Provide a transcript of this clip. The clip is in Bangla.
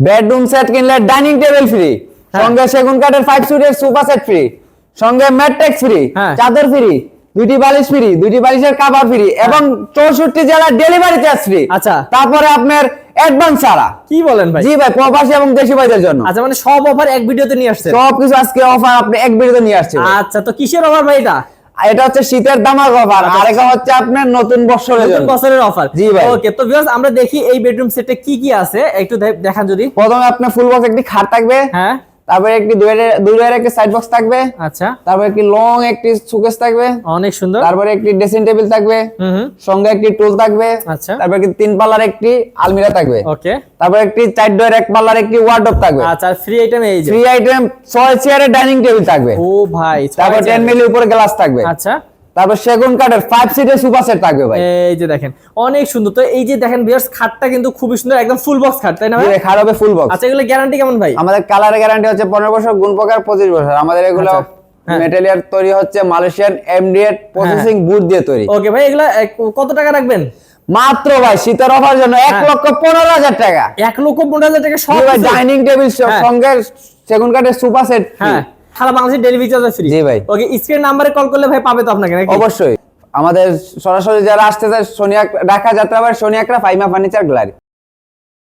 বেডরুম সেট কিনলে ডাইনিং টেবিল ফ্রি হ্যাঁ। সঙ্গে সেগুন কাঠের ফাইভ সিটের সোফা সেট ফ্রি সঙ্গে ম্যাট্রেক্স ফ্রি হ্যাঁ। চাদর ফ্রি দুইটি বালিশ ফ্রি দুইটি বালিশের কাভার ফ্রি এবং চৌষট্টি জেলার ডেলিভারি চার্জ ফ্রি আচ্ছা। তারপরে আপনার অ্যাডভান্স ছাড়া। কি বলেন ভাই? জি ভাই প্রবাসী এবং দেশি ভাইদের জন্য। আচ্ছা মানে সব অফার এক ভিডিওতে নিয়ে আসছেন? সবকিছু আজকে অফার আপনি এক ভিডিওতে নিয়ে আসছে আচ্ছা তো কিসের অফার ভাই এটা? এটা হচ্ছে শীতের দামাক অফার আর এটা হচ্ছে আপনার নতুন বছরের নতুন বছরের অফার জি ভাই। ওকে তো ভিউয়ার্স আমরা দেখি এই বেডরুম সেটে কি কি আছে। একটু দেখান যদি। প্রথমে আপনার ফুল বক্স একটি খাট থাকবে। হ্যাঁ। তারপরে একটি দুয়ের একটি সাইড বক্স থাকবে। আচ্ছা। তারপরে একটি লং একটি সুকেস থাকবে। অনেক সুন্দর। তারপরে একটি ড্রেসিং টেবিল থাকবে। সঙ্গে একটি টুল থাকবে। আচ্ছা। তারপরে একটি তিন পাল্লার একটি আলমিরা থাকবে। ওকে। তারপরে একটি চার ডোর এক পাল্লার একটি ওয়ার্ডরোব থাকবে। আচ্ছা ফ্রি আইটেম এই যে। ফ্রি আইটেম ছয় চেয়ারের ডাইনিং টেবিল থাকবে। ও ভাই তারপর টেন হাজার। মিলি উপরে গ্লাস থাকবে। আচ্ছা। তারপর সেগুন কাঠের ফাইভ সিটের সুপার সেট থাকবে ভাই। এই যে দেখেন অনেক সুন্দর। তো এই যে দেখেন ভিউয়ার্স খাটটা কিন্তু খুবই সুন্দর একদম ফুল বক্স খাট তাই না ভাই? খাট হবে ফুল বক্স আচ্ছা এগুলো গ্যারান্টি কেমন ভাই? আমাদের কালার গ্যারান্টি হচ্ছে পনেরো বছর গুণ প্রকার পঁচিশ বছর। আমাদের এগুলো আচ্ছা, হ্যাঁ। মেটেরিয়াল তৈরি হচ্ছে মালয়েশিয়ান এমডিএড প্রসেসিং বুট দিয়ে তৈরি। ওকে ভাই এগুলা কত টাকা রাখবেন? মাত্র ভাই শীতের অফার জন্য এক হ্যাঁ। লক্ষ পনেরো হাজার টাকা। এক লক্ষ পনেরো হাজার টাকা সব ডাইনিং টেবিল হ্যাঁ। সঙ্গে সেগুন কাঠের সুপার সেট হ্যাঁ। সারা বাংলাদেশের ডেলিভারি চার্জ ফ্রি জি ভাই। ওকে স্ক্রিন নাম্বারে কল করলে ভাই পাবে তো আপনাকে নাকি? অবশ্যই। আমাদের সরাসরি যারা আসতে চায় সোনিয়া ঢাকা যাত্রাবাড়ি সোনিয়াকরা ফাইমা ফার্নিচার গ্যালারি।